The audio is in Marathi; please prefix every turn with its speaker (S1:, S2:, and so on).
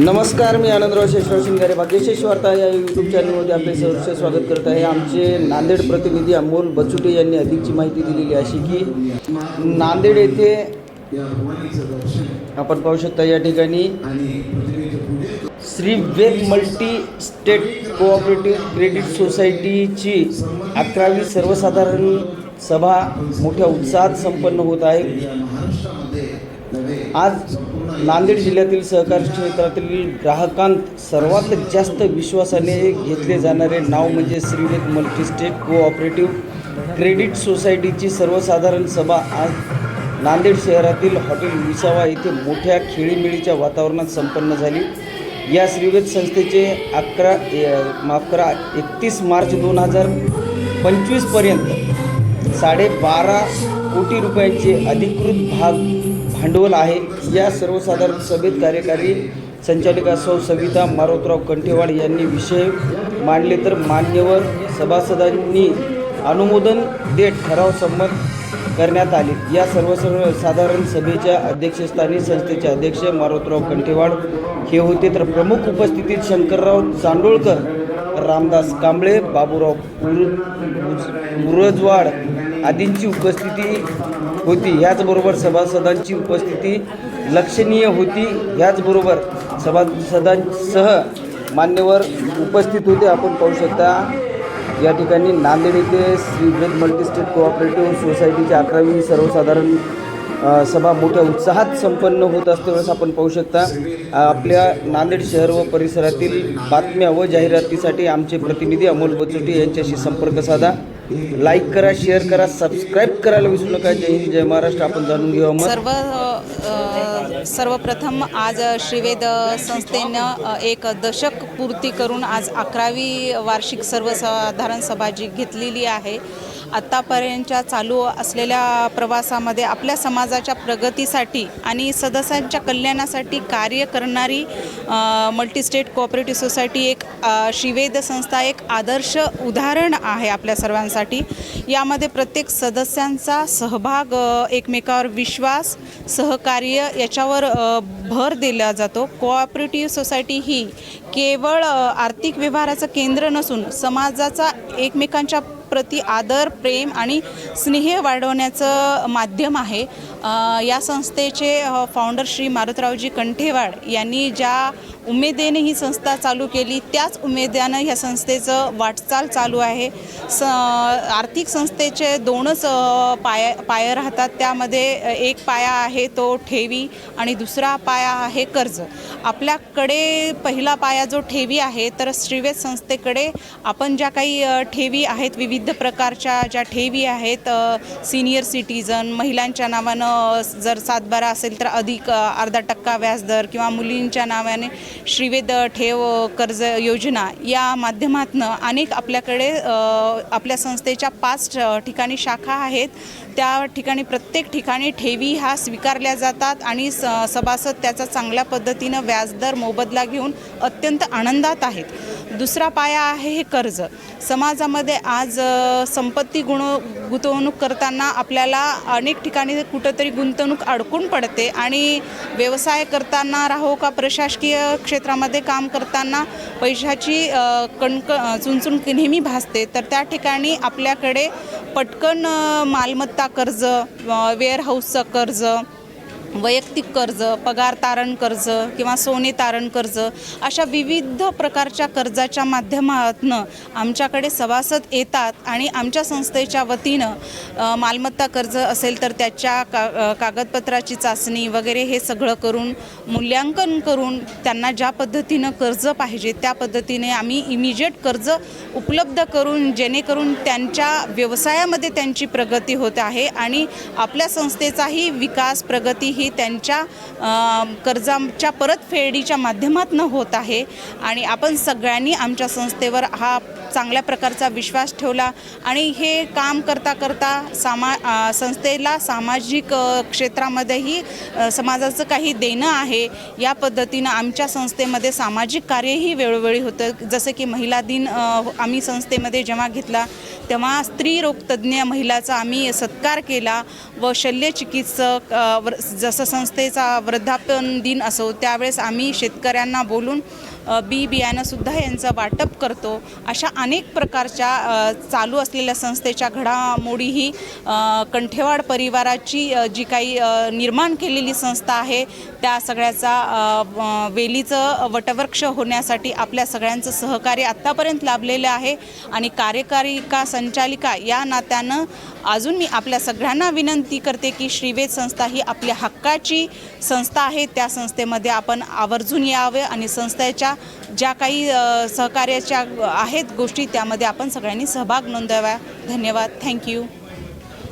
S1: नमस्कार मी आनंदराव शेषराव शिंगारे. भाग्यशेष वार्ता या यूट्यूब चॅनलमध्ये आपले सहर्ष स्वागत करत आहे. आमचे नांदेड प्रतिनिधी अमोल बचुटे यांनी अधिकची माहिती दिलेली अशी की नांदेड येथे आपण पाहू शकता या ठिकाणी Shri Veg multi state cooperative credit सोसायटीची अकरावी सर्वसाधारण सभा मोठ्या उत्साहात संपन्न होत आहे. आज नांदेड जिल्ह्यातील सहकार क्षेत्रातील ग्राहकांत सर्वात जास्त विश्वासाने घेतले जाणारे नाव म्हणजे Shrived multi state cooperative credit सोसायटीची सर्वसाधारण सभा आज नांदेड शहरातील हॉटेल विसावा येथे मोठ्या खेळीमेळीच्या वातावरणात संपन्न झाली. या श्रीवेद संस्थेचे अकरा माफ करा एकतीस मार्च दोन हजार पंचवीसपर्यंत साडेबारा कोटी रुपयांचे अधिकृत भाग भांडवल आहे. या सर्वसाधारण सभेत कार्यकारी संचालिका सौ सविता मारोतराव कंठेवाड यांनी विषय मांडले तर मान्यवर सभासदांनी अनुमोदन देत ठराव संमत करण्यात आले. या सर्व सर्व साधारण सभेच्या अध्यक्षस्थानी संस्थेचे अध्यक्ष मारोतराव कंठेवाड हे होते. तर प्रमुख उपस्थितीत शंकरराव चांडोळकर रामदास कांबळे बाबूराव उर- उरजवाड आदींची उपस्थिती होती. ह्याचबरोबर सभासदांची उपस्थिती लक्षणीय होती. ह्याचबरोबर सभासदांसह मान्यवर उपस्थित होते. आपण पाहू शकता या ठिकाणी नांदेड येथे श्री मल्टीस्टेट कोऑपरेटिव्ह सोसायटीची अकरावी सर्वसाधारण सभा मोठ्या उत्साहात संपन्न होत असते आपण पाहू शकता आपल्या नांदेड शहर व परिसरातील बातम्या व जाहिरातीसाठी आमचे प्रतिनिधी अमोल बचोटी यांच्याशी संपर्क साधा. लाईक करा शेअर करा सबस्क्राईब करायला विसरू नका. जय हिंद जय महाराष्ट्र. आपण जाणून घेऊ
S2: सर्व अ, सर्वप्रथम आज श्रीवेद संस्थेनं एक दशक पूर्ती करून आज अकरावी वार्षिक सर्वसाधारण सभा जी घेतलेली आहे. आत्तापर्यंतच्या चालू असलेल्या प्रवासामध्ये आपल्या समाजाच्या प्रगतीसाठी आणि सदस्यांच्या कल्याणासाठी कार्य करणारी मल्टीस्टेट कोऑपरेटिव्ह सोसायटी एक शिवेद संस्था एक आदर्श उदाहरण आहे आपल्या सर्वांसाठी. यामध्ये प्रत्येक सदस्यांचा सहभाग एकमेकावर विश्वास सहकार्य याच्यावर भर दिला जातो. कोऑपरेटिव्ह सोसायटी ही केवळ आर्थिक व्यवहाराचं केंद्र नसून समाजाचा एकमेकांच्या प्रति आदर प्रेम आणि स्नेह वाढवण्याचं माध्यम आहे. या संस्थेचे फाउंडर श्री मारुतरावजी कंठेवाड यांनी ज्या उमेदेने ही संस्था चालू केली. त्याच उमेद्यानं ह्या संस्थेचं वाटचाल चालू आहे. स आर्थिक संस्थेचे दोनच अ, पाया पाय राहतात. त्यामध्ये एक पाया आहे तो ठेवी आणि दुसरा पाया आहे कर्ज. आपल्याकडे पहिला पाया जो ठेवी आहे तर श्रीवेद संस्थेकडे आपण ज्या काही ठेवी आहेत विविध प्रकारच्या ज्या ठेवी आहेत सिनियर सिटीजन महिलांच्या नावानं जर सातबारा असेल तर अधिक अर्धा टक्का व्याजदर किंवा मुलींच्या नावाने श्रीवेद ठेव कर्ज योजना या माध्यमातून अनेक आपल्याकडे आपल्या संस्थेच्या पाच ठिकाणी शाखा आहेत. त्या ठिकाणी प्रत्येक ठिकाणी ठेवी ह्या स्वीकारल्या जातात आणि स सभासद त्याचा चांगल्या पद्धतीनं व्याजदर मोबदला घेऊन अत्यंत आनंदात आहेत. दुसरा पाया आहे हे कर्ज. समाजामध्ये आज संपत्ती गुण गुंतवणूक करताना आपल्याला अनेक ठिकाणी कुठंतरी गुंतवणूक अडकून पडते आणि व्यवसाय करताना राहो का प्रशासकीय क्षेत्रामध्ये काम करताना पैशाची कणक अ, नेहमी भासते तर त्या ठिकाणी आपल्याकडे पटकन मालमत्ता कर्ज वेअरहाऊसचं कर्ज वैयक्तिक कर्ज पगार तारण कर्ज किंवा सोने तारण कर्ज अशा विविध प्रकारच्या कर्जाच्या माध्यमातून आमच्याकडे सभासद येतात आणि आमच्या संस्थेच्या वतीनं मालमत्ता कर्ज असेल तर त्याच्या का कागदपत्राची चाचणी वगैरे हे सगळं करून मूल्यांकन करून त्यांना ज्या पद्धतीनं कर्ज पाहिजे त्या पद्धतीने आम्ही इमिजिएट कर्ज उपलब्ध करून जेणेकरून त्यांच्या व्यवसायामध्ये त्यांची प्रगती होत आहे आणि आपल्या संस्थेचाही विकास प्रगती ही त्यांच्या कर्जाच्या परतफेडीच्या माध्यमातून होत आहे. आणि आपण सगळ्यांनी आमच्या संस्थेवर हा चांगल्या प्रकारचा विश्वास ठेवला. आणि हे काम करता करता सामा संस्थेला सामाजिक क्षेत्रामध्येही समाजाचं काही देणं आहे या पद्धतीनं आमच्या संस्थेमध्ये सामाजिक कार्यही वेळोवेळी होतं. जसं की महिला दिन आम्ही संस्थेमध्ये जेव्हा घेतला तेव्हा स्त्री रोगतज्ञ महिलाचा आम्ही सत्कार केला व शल्यचिकित्सक व जसं संस्थेचा वृद्धापन दिन असो त्यावेळेस आम्ही शेतकऱ्यांना बोलून बी बियाणंसुद्धा यांचं वाटप करतो. अशा अनेक प्रकारच्या चालू असलेल्या संस्थेच्या घडामोडीही कंठेवाड परिवाराची जी काही निर्माण केलेली संस्था आहे त्या सगळ्याचा वेलीचं वटवृक्ष होण्यासाठी आपल्या सगळ्यांचं सहकार्य आत्तापर्यंत लाभलेलं आहे. आणि कार्यकारिका संचालिका या नात्यानं अजून मी आपल्या सगळ्यांना विनंती करते की श्रीवेद संस्था ही आपल्या हक्काची संस्था आहे. त्या संस्थेमध्ये आपण आवर्जून यावे आणि संस्थेच्या ज्या काही सहकार्याच्या आहेत गोष्टी त्यामध्ये आपण सगळ्यांनी सहभाग नोंदवा धन्यवाद. थँक्यू